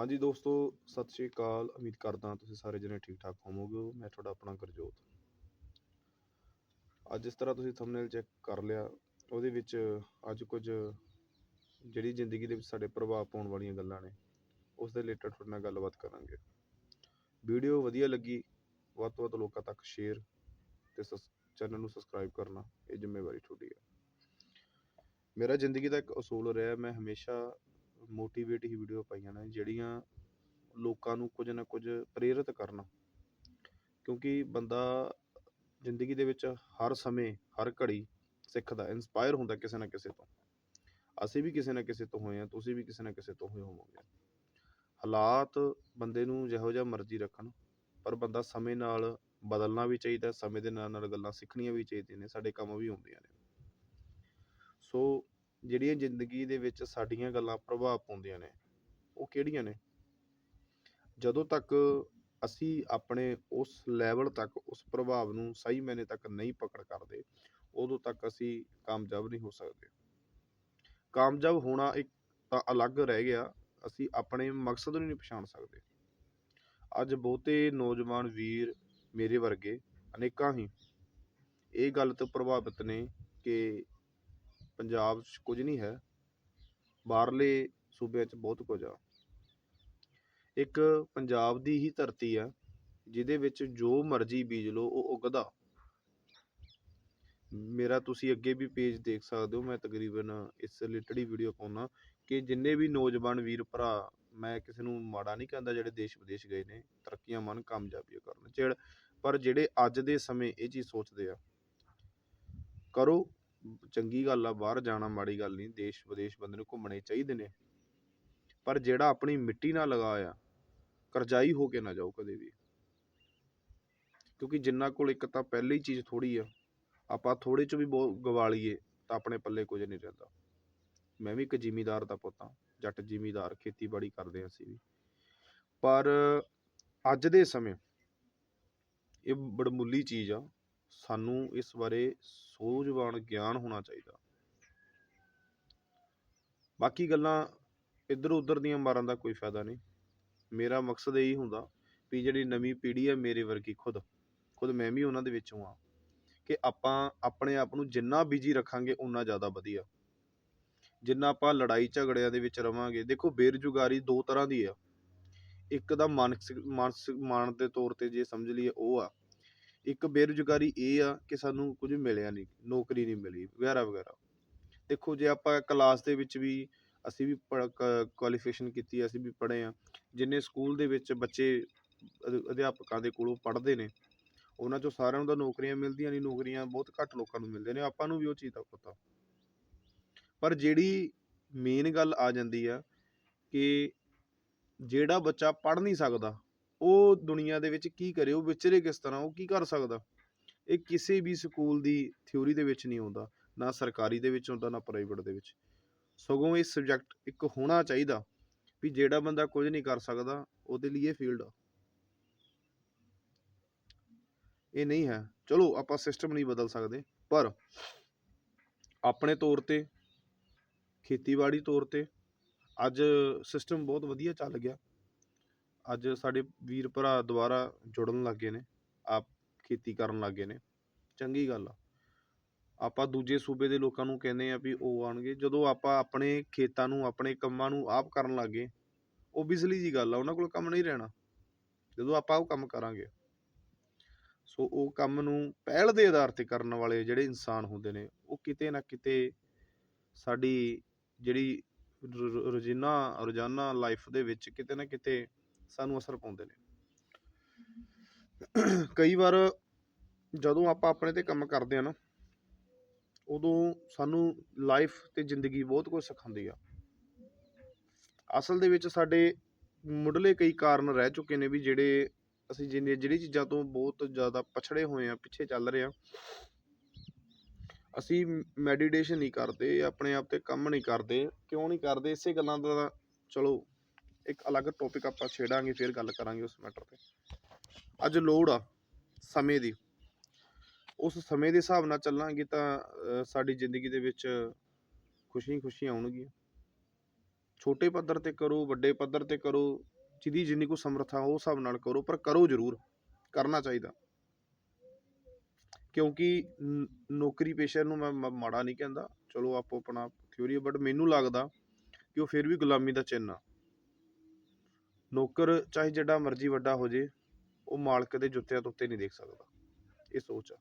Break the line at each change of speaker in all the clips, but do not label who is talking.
ਹਾਂਜੀ ਦੋਸਤੋ, ਸਤਿ ਸ਼੍ਰੀ ਅਕਾਲ। ਉਮੀਦ ਕਰਦਾ ਤੁਸੀਂ ਸਾਰੇ ਜਣੇ ਠੀਕ ਠਾਕ ਹੋਵੋਗੇ। ਮੈਂ ਤੁਹਾਡਾ ਆਪਣਾ ਗੁਰਜੋਤ। ਅੱਜ ਇਸ ਤਰ੍ਹਾਂ ਤੁਸੀਂ ਥੰਬਨੇਲ ਚੈੱਕ ਕਰ ਲਿਆ। ਉਹਦੇ ਵਿੱਚ ਅੱਜ ਕੁਝ ਜਿਹੜੀ ਜ਼ਿੰਦਗੀ ਦੇ ਵਿੱਚ ਸਾਡੇ ਪ੍ਰਭਾਵ ਪਾਉਣ ਵਾਲੀਆਂ ਗੱਲਾਂ ਨੇ, ਉਸ ਦੇ ਰਿਲੇਟਡ ਤੁਹਾਡੇ ਨਾਲ ਗੱਲਬਾਤ ਕਰਾਂਗੇ। ਵੀਡੀਓ ਵਧੀਆ ਲੱਗੀ, ਵੱਧ ਤੋਂ ਵੱਧ ਲੋਕਾਂ ਤੱਕ ਸ਼ੇਅਰ ਤੇ ਚੈਨਲ ਨੂੰ ਸਬਸਕ੍ਰਾਈਬ ਕਰਨਾ, ਇਹ ਜ਼ਿੰਮੇਵਾਰੀ ਤੁਹਾਡੀ ਹੈ। ਮੇਰਾ ਜ਼ਿੰਦਗੀ ਦਾ ਇੱਕ ਅਸੂਲ ਰਿਹਾ, ਮੈਂ ਹਮੇਸ਼ਾ ਮੋਟੀਵੇਟ ਹੀ ਵੀਡੀਓ ਪਾਈਆਂ ਨੇ, ਜਿਹੜੀਆਂ ਲੋਕਾਂ ਨੂੰ ਕੁਝ ਨਾ ਕੁਝ ਪ੍ਰੇਰਿਤ ਕਰਨ। ਕਿਉਂਕਿ ਬੰਦਾ ਜ਼ਿੰਦਗੀ ਦੇ ਵਿੱਚ ਹਰ ਸਮੇਂ, ਹਰ ਘੜੀ ਸਿੱਖਦਾ ਇਨਸਪਾਇਰ ਹੁੰਦਾ ਕਿਸੇ ਨਾ ਕਿਸੇ ਤੋਂ। ਅਸੀਂ ਵੀ ਕਿਸੇ ਨਾ ਕਿਸੇ ਤੋਂ ਹੋਏ ਆ ਤੁਸੀਂ ਵੀ ਕਿਸੇ ਨਾ ਕਿਸੇ ਤੋਂ ਹੋਏ ਹੋਵੋਗੇ। ਹਾਲਾਤ ਬੰਦੇ ਨੂੰ ਜਿਹੋ ਜਿਹਾ ਮਰਜ਼ੀ ਰੱਖਣ, ਪਰ ਬੰਦਾ ਸਮੇਂ ਨਾਲ ਬਦਲਣਾ ਵੀ ਚਾਹੀਦਾ, ਸਮੇਂ ਦੇ ਨਾਲ ਨਾਲ ਗੱਲਾਂ ਸਿੱਖਣੀਆਂ ਵੀ ਚਾਹੀਦੀਆਂ ਨੇ, ਸਾਡੇ ਕੰਮ ਵੀ ਆਉਂਦੀਆਂ ਨੇ। ਸੋ ਜਿਹੜੀਆਂ ਜ਼ਿੰਦਗੀ ਦੇ ਵਿੱਚ ਸਾਡੀਆਂ ਗੱਲਾਂ ਪ੍ਰਭਾਵ ਪਾਉਂਦੀਆਂ ਨੇ, ਉਹ ਕਿਹੜੀਆਂ ਨੇ? ਜਦੋਂ ਤੱਕ ਅਸੀਂ ਆਪਣੇ ਉਸ ਲੈਵਲ ਤੱਕ, ਉਸ ਪ੍ਰਭਾਵ ਨੂੰ ਸਹੀ ਮੈਨੇ ਤੱਕ ਨਹੀਂ ਪਕੜ ਕਰਦੇ, ਉਦੋਂ ਤੱਕ ਅਸੀਂ ਕਾਮਯਾਬ ਨਹੀਂ ਹੋ ਸਕਦੇ। ਕਾਮਯਾਬ ਹੋਣਾ ਇੱਕ ਤਾਂ ਅਲੱਗ ਰਹਿ ਗਿਆ, ਅਸੀਂ ਆਪਣੇ ਮਕਸਦ ਨੂੰ ਨਹੀਂ ਪਛਾਣ ਸਕਦੇ। ਅੱਜ ਬਹੁਤੇ ਨੌਜਵਾਨ ਵੀਰ ਮੇਰੇ ਵਰਗੇ ਅਨੇਕਾਂ ਹੀ ਇਹ ਗੱਲ ਤੋਂ ਪ੍ਰਭਾਵਿਤ ਨੇ ਕਿ ਪੰਜਾਬ 'ਚ ਕੁਝ ਨਹੀਂ ਹੈ। ਬਾਹਰਲੇ ਸੂਬਿਆਂ 'ਚ ਬਹੁਤ ਕੁਝ ਆ। ਇੱਕ ਪੰਜਾਬ ਦੀ ਹੀ ਧਰਤੀ ਆ, ਜਿਹਦੇ ਵਿੱਚ ਜੋ ਮਰਜ਼ੀ ਬੀਜ ਲਓ, ਉਹ ਉਗਦਾ। ਮੇਰਾ ਤੁਸੀਂ ਅੱਗੇ ਵੀ ਪੇਜ ਦੇਖ ਸਕਦੇ ਹੋ, ਮੈਂ ਤਕਰੀਬਨ ਇਸ ਰਿਲੇਟਡ ਹੀ ਵੀਡੀਓ ਪਾਉਣਾ ਕਿ ਜਿੰਨੇ ਵੀ ਨੌਜਵਾਨ ਵੀਰ ਭਰਾ, ਮੈਂ ਕਿਸੇ ਨੂੰ ਮਾੜਾ ਨਹੀਂ ਕਹਿੰਦਾ, ਜਿਹੜੇ ਦੇਸ਼ ਵਿਦੇਸ਼ ਗਏ ਨੇ, ਤਰੱਕੀਆਂ ਮਨ ਕਾਮਯਾਬੀਆਂ ਕਰਨ। ਜਿਹੜੇ ਪਰ ਜਿਹੜੇ ਅੱਜ ਦੇ ਸਮੇਂ ਇਹ ਚੀਜ਼ ਸੋਚਦੇ ਆ, ਕਰੋ ਚੰਗੀ ਗੱਲ ਆ, ਬਾਹਰ ਜਾਣਾ ਮਾੜੀ ਗੱਲ ਨਹੀਂ, ਦੇਸ਼ ਵਿਦੇਸ਼ ਬੰਦੇ ਨੂੰ ਘੁੰਮਣੇ ਚਾਹੀਦੇ ਨੇ। ਪਰ ਜਿਹੜਾ ਆਪਣੀ ਮਿੱਟੀ ਨਾਲ ਲਗਾ ਆ ਕਰਜ਼ਾਈ ਹੋ ਕੇ ਨਾ ਜਾਓ ਕਦੇ ਵੀ। ਕਿਉਂਕਿ ਜਿੰਨਾ ਕੋਲ ਇੱਕ ਤਾਂ ਪਹਿਲੀ ਚੀਜ਼ ਥੋੜੀ ਆ, ਆਪਾਂ ਥੋੜੇ ਚ ਵੀ ਬਹੁਤ ਗਵਾ ਲਈਏ ਤਾਂ ਆਪਣੇ ਪੱਲੇ ਕੁਝ ਨਹੀਂ ਰਹਿੰਦਾ। ਮੈਂ ਵੀ ਇੱਕ ਜ਼ਿਮੀਦਾਰ ਦਾ ਪੁੱਤ ਹਾਂ, ਜੱਟ ਜ਼ਿਮੀਦਾਰ, ਖੇਤੀਬਾੜੀ ਕਰਦੇ ਹਾਂ ਅਸੀਂ ਵੀ। ਪਰ ਅੱਜ ਦੇ ਸਮੇਂ, ਇਹ ਬੜਮੁੱਲੀ ਚੀਜ਼ ਆ ਸਾਨੂੰ ਇਸ ਬਾਰੇ ਸੂਝਵਾਨ ਗਿਆਨ ਹੋਣਾ ਚਾਹੀਦਾ। ਬਾਕੀ ਗੱਲਾਂ ਇੱਧਰ ਉੱਧਰ ਦੀਆਂ ਮਾਰਨ ਦਾ ਕੋਈ ਫਾਇਦਾ ਨਹੀਂ। ਮੇਰਾ ਮਕਸਦ ਇਹੀ ਹੁੰਦਾ ਵੀ ਜਿਹੜੀ ਨਵੀਂ ਪੀੜ੍ਹੀ ਹੈ ਮੇਰੇ ਵਰਗੀ ਖੁਦ ਖੁਦ ਮੈਂ ਵੀ ਉਹਨਾਂ ਦੇ ਵਿੱਚੋਂ ਆ ਕਿ ਆਪਾਂ ਆਪਣੇ ਆਪ ਨੂੰ ਜਿੰਨਾ ਬਿਜ਼ੀ ਰੱਖਾਂਗੇ ਉਨਾ ਜ਼ਿਆਦਾ ਵਧੀਆ। ਜਿੰਨਾ ਆਪਾਂ ਲੜਾਈ ਝਗੜਿਆਂ ਦੇ ਵਿੱਚ ਰਵਾਂਗੇ, ਦੇਖੋ ਬੇਰੁਜ਼ਗਾਰੀ ਦੋ ਤਰ੍ਹਾਂ ਦੀ ਆ। ਇੱਕ ਦਾ ਮਾਨਸਿਕ ਮਾਨਸਿਕ ਮਾਨ ਦੇ ਤੌਰ ਤੇ ਜੇ ਸਮਝ ਲਈਏ ਉਹ ਆ ਇੱਕ ਬੇਰੁਜ਼ਗਾਰੀ ਇਹ ਆ ਕਿ ਸਾਨੂੰ ਕੁਝ ਮਿਲਿਆ ਨਹੀਂ, ਨੌਕਰੀ ਨਹੀਂ ਮਿਲੀ, ਵਗੈਰਾ ਵਗੈਰਾ। ਦੇਖੋ, ਜੇ ਆਪਾਂ ਕਲਾਸ ਦੇ ਵਿੱਚ ਵੀ ਅਸੀਂ ਵੀ ਕੁਆਲੀਫਿਕੇਸ਼ਨ ਕੀਤੀ, ਅਸੀਂ ਵੀ ਪੜ੍ਹੇ ਆ ਜਿੰਨੇ ਸਕੂਲ ਦੇ ਵਿੱਚ ਬੱਚੇ ਅਧਿਆਪਕਾਂ ਦੇ ਕੋਲੋਂ ਪੜ੍ਹਦੇ ਨੇ, ਉਹਨਾਂ ਚੋਂ ਸਾਰਿਆਂ ਨੂੰ ਤਾਂ ਨੌਕਰੀਆਂ ਮਿਲਦੀਆਂ ਨਹੀਂ, ਨੌਕਰੀਆਂ ਬਹੁਤ ਘੱਟ ਲੋਕਾਂ ਨੂੰ ਮਿਲਦੀਆਂ ਨੇ, ਆਪਾਂ ਨੂੰ ਵੀ ਉਹ ਚੀਜ਼ ਦਾ ਪਤਾ। ਪਰ ਜਿਹੜੀ ਮੇਨ ਗੱਲ ਆ ਜਾਂਦੀ ਆ ਕਿ ਜਿਹੜਾ ਬੱਚਾ ਪੜ੍ਹ ਨਹੀਂ ਸਕਦਾ ਉਹ ਦੁਨੀਆ ਦੇ ਵਿੱਚ ਕੀ ਕਰੇ, ਉਹ ਵਿਚਰੇ ਕਿਸ ਤਰ੍ਹਾਂ, ਉਹ ਕੀ ਕਰ ਸਕਦਾ? ਇਹ ਕਿਸੇ ਵੀ ਸਕੂਲ ਦੀ ਥਿਊਰੀ ਦੇ ਵਿੱਚ ਨਹੀਂ ਆਉਂਦਾ, ਨਾ ਸਰਕਾਰੀ ਦੇ ਵਿੱਚ ਆਉਂਦਾ, ਨਾ ਪ੍ਰਾਈਵੇਟ ਦੇ ਵਿੱਚ। ਸਗੋਂ ਇਹ ਸਬਜੈਕਟ ਇੱਕ ਹੋਣਾ ਚਾਹੀਦਾ ਵੀ ਜਿਹੜਾ ਬੰਦਾ ਕੁਝ ਨਹੀਂ ਕਰ ਸਕਦਾ, ਉਹਦੇ ਲਈ ਇਹ ਫੀਲਡ ਆ। ਇਹ ਨਹੀਂ ਹੈ। ਚਲੋ, ਆਪਾਂ ਸਿਸਟਮ ਨਹੀਂ ਬਦਲ ਸਕਦੇ, ਪਰ ਆਪਣੇ ਤੌਰ ਤੇ, ਖੇਤੀਬਾੜੀ ਤੌਰ ਤੇ ਅੱਜ ਸਿਸਟਮ ਬਹੁਤ ਵਧੀਆ ਚੱਲ ਗਿਆ। ਅੱਜ ਸਾਡੇ ਵੀਰ ਭਰਾ ਦੁਬਾਰਾ ਜੁੜਨ ਲੱਗ ਗਏ ਨੇ, ਆਪ ਖੇਤੀ ਕਰਨ ਲੱਗ ਗਏ ਨੇ। ਚੰਗੀ ਗੱਲ ਆ। ਆਪਾਂ ਦੂਜੇ ਸੂਬੇ ਦੇ ਲੋਕਾਂ ਨੂੰ ਕਹਿੰਦੇ ਆ ਵੀ ਉਹ ਆਣਗੇ ਜਦੋਂ ਆਪਾਂ ਆਪਣੇ ਖੇਤਾਂ ਨੂੰ, ਆਪਣੇ ਕੰਮਾਂ ਨੂੰ ਆਪ ਕਰਨ ਲੱਗ ਲੱਗੇ ਓਬਵੀਅਸਲੀ ਜੀ ਗੱਲ ਆ, ਉਹਨਾਂ ਕੋਲ ਕੰਮ ਨਹੀਂ ਰਹਿਣਾ। ਜਦੋਂ ਆਪਾਂ ਉਹ ਕੰਮ ਕਰਾਂਗੇ। ਸੋ ਉਹ ਕੰਮ ਨੂੰ ਪਹਿਲ ਦੇ ਆਧਾਰ ਤੇ ਕਰਨ ਵਾਲੇ ਜਿਹੜੇ ਇਨਸਾਨ ਹੁੰਦੇ ਨੇ, ਉਹ ਕਿਤੇ ਨਾ ਕਿਤੇ ਸਾਡੀ ਜਿਹੜੀ ਰੋਜ਼ਾਨਾ ਰੋਜ਼ਾਨਾ ਲਾਈਫ ਦੇ ਵਿੱਚ ਕਿਤੇ ਨਾ ਕਿਤੇ ਸਾਨੂੰ ਅਸਰ ਪਾਉਂਦੇ ਨੇ। ਕਈ ਵਾਰ ਜਦੋਂ ਆਪਾਂ ਆਪਣੇ ਤੇ ਕੰਮ ਕਰਦੇ ਆ ਨਾ, ਉਦੋਂ ਸਾਨੂੰ ਲਾਈਫ ਤੇ ਜ਼ਿੰਦਗੀ ਬਹੁਤ ਕੁਝ ਸਿਖਾਉਂਦੀ ਆ। ਅਸਲ ਦੇ ਵਿੱਚ ਸਾਡੇ ਮੁੱਢਲੇ ਕਈ ਕਾਰਨ ਰਹਿ ਚੁੱਕੇ ਨੇ ਵੀ ਜਿਹੜੇ ਅਸੀਂ ਜਿੰਨੇ, ਜਿਹੜੀ ਚੀਜ਼ਾਂ ਤੋਂ ਬਹੁਤ ਜ਼ਿਆਦਾ ਪਛੜੇ ਹੋਏ ਆ ਪਿੱਛੇ ਚੱਲ ਰਹੇ ਆ ਅਸੀਂ ਮੈਡੀਟੇਸ਼ਨ ਨਹੀਂ ਕਰਦੇ, ਆਪਣੇ ਆਪ ਤੇ ਕੰਮ ਨਹੀਂ ਕਰਦੇ, ਕਿਉਂ ਨਹੀਂ ਕਰਦੇ, ਇਸੇ ਗੱਲਾਂ ਦਾ ਚਲੋ ਇੱਕ ਅਲੱਗ ਟੌਪਿਕ ਆਪਾਂ ਛੇੜਾਂਗੇ, ਫਿਰ ਗੱਲ ਕਰਾਂਗੇ ਉਸ ਮੈਟਰ ਤੇ। ਅੱਜ ਲੋੜ ਆ ਸਮੇਂ ਦੀ। ਉਸ ਸਮੇਂ ਦੇ ਹਿਸਾਬ ਨਾਲ ਚੱਲਾਂਗੇ ਤਾਂ ਸਾਡੀ ਜ਼ਿੰਦਗੀ ਦੇ ਵਿੱਚ ਖੁਸ਼ੀਆਂ ਖੁਸ਼ੀਆਂ ਆਉਣਗੀਆਂ। ਛੋਟੇ ਪੱਧਰ ਤੇ ਕਰੋ, ਵੱਡੇ ਪੱਧਰ ਤੇ ਕਰੋ, ਜਿਹਦੀ ਜਿੰਨੀ ਕੋ ਸਮਰੱਥਾ ਉਸ ਹਿਸਾਬ ਨਾਲ ਕਰੋ, ਪਰ ਕਰੋ ਜ਼ਰੂਰ, ਕਰਨਾ ਚਾਹੀਦਾ। ਕਿਉਂਕਿ ਨੌਕਰੀ ਪੇਸ਼ੇ ਨੂੰ ਮੈਂ ਮਾੜਾ ਨਹੀਂ ਕਹਿੰਦਾ। ਚਲੋ ਆਪੋ ਆਪਣਾ ਥਿਊਰੀ ਬਟ ਮੈਨੂੰ ਲੱਗਦਾ ਕਿ ਉਹ ਫਿਰ ਵੀ ਗੁਲਾਮੀ ਦਾ ਚਿੰਨ੍ਹ ਆ। ਨੌਕਰ ਚਾਹੇ ਜਿਹੜਾ ਮਰਜ਼ੀ ਵੱਡਾ ਹੋ ਜੇ, ਉਹ ਮਾਲਕ ਦੇ ਜੁੱਤਿਆਂ ਤੋਂ ਉੱਤੇ ਨਹੀਂ ਦੇਖ ਸਕਦਾ। ਇਹ ਸੋਚ ਆ।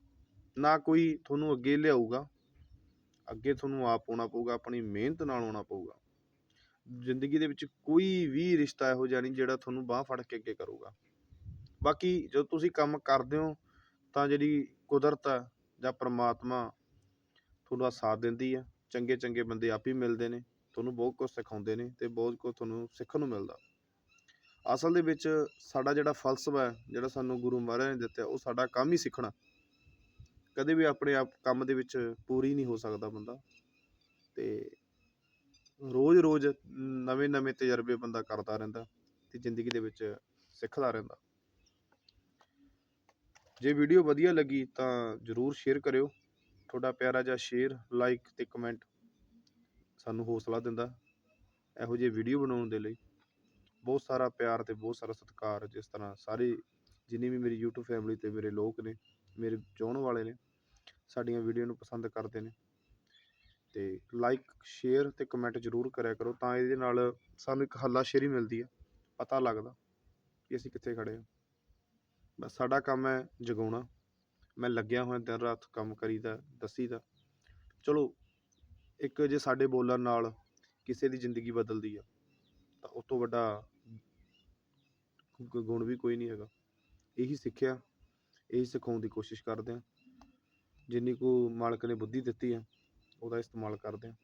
ਨਾ ਕੋਈ ਤੁਹਾਨੂੰ ਅੱਗੇ ਲਿਆਊਗਾ, ਅੱਗੇ ਤੁਹਾਨੂੰ ਆਪ ਆਉਣਾ ਪਊਗਾ, ਆਪਣੀ ਮਿਹਨਤ ਨਾਲ ਆਉਣਾ ਪਊਗਾ। ਜ਼ਿੰਦਗੀ ਦੇ ਵਿੱਚ ਕੋਈ ਵੀ ਰਿਸ਼ਤਾ ਇਹੋ ਜਿਹਾ ਨਹੀਂ ਜਿਹੜਾ ਤੁਹਾਨੂੰ ਬਾਹ ਫੜ ਕੇ ਅੱਗੇ ਕਰੂਗਾ। ਬਾਕੀ ਜਦੋਂ ਤੁਸੀਂ ਕੰਮ ਕਰਦੇ ਹੋ, ਤਾਂ ਜਿਹੜੀ ਕੁਦਰਤ ਆ ਜਾਂ ਪ੍ਰਮਾਤਮਾ ਤੁਹਾਡਾ ਸਾਥ ਦਿੰਦੀ ਆ। ਚੰਗੇ ਚੰਗੇ ਬੰਦੇ ਆਪ ਹੀ ਮਿਲਦੇ ਨੇ, ਤੁਹਾਨੂੰ ਬਹੁਤ ਕੁਝ ਸਿਖਾਉਂਦੇ ਨੇ ਤੇ ਬਹੁਤ ਕੁਝ ਤੁਹਾਨੂੰ ਸਿੱਖਣ ਨੂੰ ਮਿਲਦਾ। ਅਸਲ ਦੇ ਵਿੱਚ ਸਾਡਾ ਜਿਹੜਾ ਫਲਸਫਾ ਹੈ, ਜਿਹੜਾ ਸਾਨੂੰ ਗੁਰੂ ਮਹਾਰਾਜ ਨੇ ਦਿੱਤਾ, ਉਹ ਸਾਡਾ ਕੰਮ ਹੀ ਸਿੱਖਣਾ। ਕਦੇ ਵੀ ਆਪਣੇ ਆਪ ਕੰਮ ਦੇ ਵਿੱਚ ਪੂਰੀ ਨਹੀਂ ਹੋ ਸਕਦਾ ਬੰਦਾ। ਤੇ ਰੋਜ਼-ਰੋਜ਼ ਨਵੇਂ-ਨਵੇਂ ਤਜਰਬੇ ਬੰਦਾ ਕਰਦਾ ਰਹਿੰਦਾ ਤੇ ਜ਼ਿੰਦਗੀ ਦੇ ਵਿੱਚ ਸਿੱਖਦਾ ਰਹਿੰਦਾ। ਜੇ ਵੀਡੀਓ ਵਧੀਆ ਲੱਗੀ ਤਾਂ ਜਰੂਰ ਸ਼ੇਅਰ ਕਰਿਓ। ਤੁਹਾਡਾ ਪਿਆਰਾ ਜਿਹਾ ਸ਼ੇਅਰ ਲਾਈਕ ਤੇ ਕਮੈਂਟ ਸਾਨੂੰ ਹੌਸਲਾ ਦਿੰਦਾ ਇਹੋ ਜਿਹੇ ਵੀਡੀਓ ਬਣਾਉਣ ਦੇ ਲਈ। ਬਹੁਤ ਸਾਰਾ ਪਿਆਰ ਤੇ ਬਹੁਤ ਸਾਰਾ ਸਤਿਕਾਰ ਜਿਸ ਤਰ੍ਹਾਂ ਸਾਰੇ ਜਿੰਨੀ ਵੀ ਮੇਰੀ YouTube ਫੈਮਿਲੀ ਤੇ ਮੇਰੇ ਲੋਕ ਨੇ, ਮੇਰੇ ਚਾਹਣ ਵਾਲੇ ਨੇ, ਸਾਡੀਆਂ ਵੀਡੀਓ ਨੂੰ ਪਸੰਦ ਕਰਦੇ ਨੇ ਤੇ ਲਾਈਕ ਸ਼ੇਅਰ ਤੇ ਕਮੈਂਟ ਜ਼ਰੂਰ ਕਰਿਆ ਕਰੋ ਤਾਂ ਇਹਦੇ ਨਾਲ ਸਾਨੂੰ ਇੱਕ ਹੱਲਾਸ਼ੇਰੀ ਮਿਲਦੀ ਆ, ਪਤਾ ਲੱਗਦਾ ਕਿ ਅਸੀਂ ਕਿੱਥੇ ਖੜੇ ਹਾਂ। ਬਸ ਸਾਡਾ ਕੰਮ ਹੈ ਜਗਾਉਣਾ, ਮੈਂ ਲੱਗਿਆ ਹੋਇਆ ਦਿਨ ਰਾਤ ਕੰਮ ਕਰੀਦਾ, ਦੱਸੀਦਾ। ਚਲੋ ਇੱਕ ਜੇ ਸਾਡੇ ਬੋਲਣ ਨਾਲ ਕਿਸੇ ਦੀ ਜ਼ਿੰਦਗੀ ਬਦਲਦੀ ਆ ਤਾਂ ਉਸ ਤੋਂ ਵੱਡਾ ਗੁਣ ਵੀ ਕੋਈ ਨਹੀਂ ਹੈਗਾ। ਇਹੀ ਸਿੱਖਿਆ, ਇਹੀ ਸਿਖਾਉਣ ਦੀ ਕੋਸ਼ਿਸ਼ ਕਰਦੇ ਹਾਂ ਜਿੰਨੀ ਕੁ ਮਾਲਕ ਨੇ ਬੁੱਧੀ ਦਿੱਤੀ ਆ, ਉਹਦਾ ਇਸਤੇਮਾਲ ਕਰਦੇ ਹਾਂ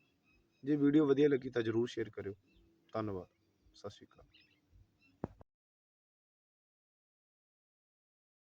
ਜੇ ਵੀਡੀਓ ਵਧੀਆ ਲੱਗੀ ਤਾਂ ਜਰੂਰ ਸ਼ੇਅਰ ਕਰਿਓ। ਧੰਨਵਾਦ। ਸਤਿ ਸ਼੍ਰੀ ਅਕਾਲ।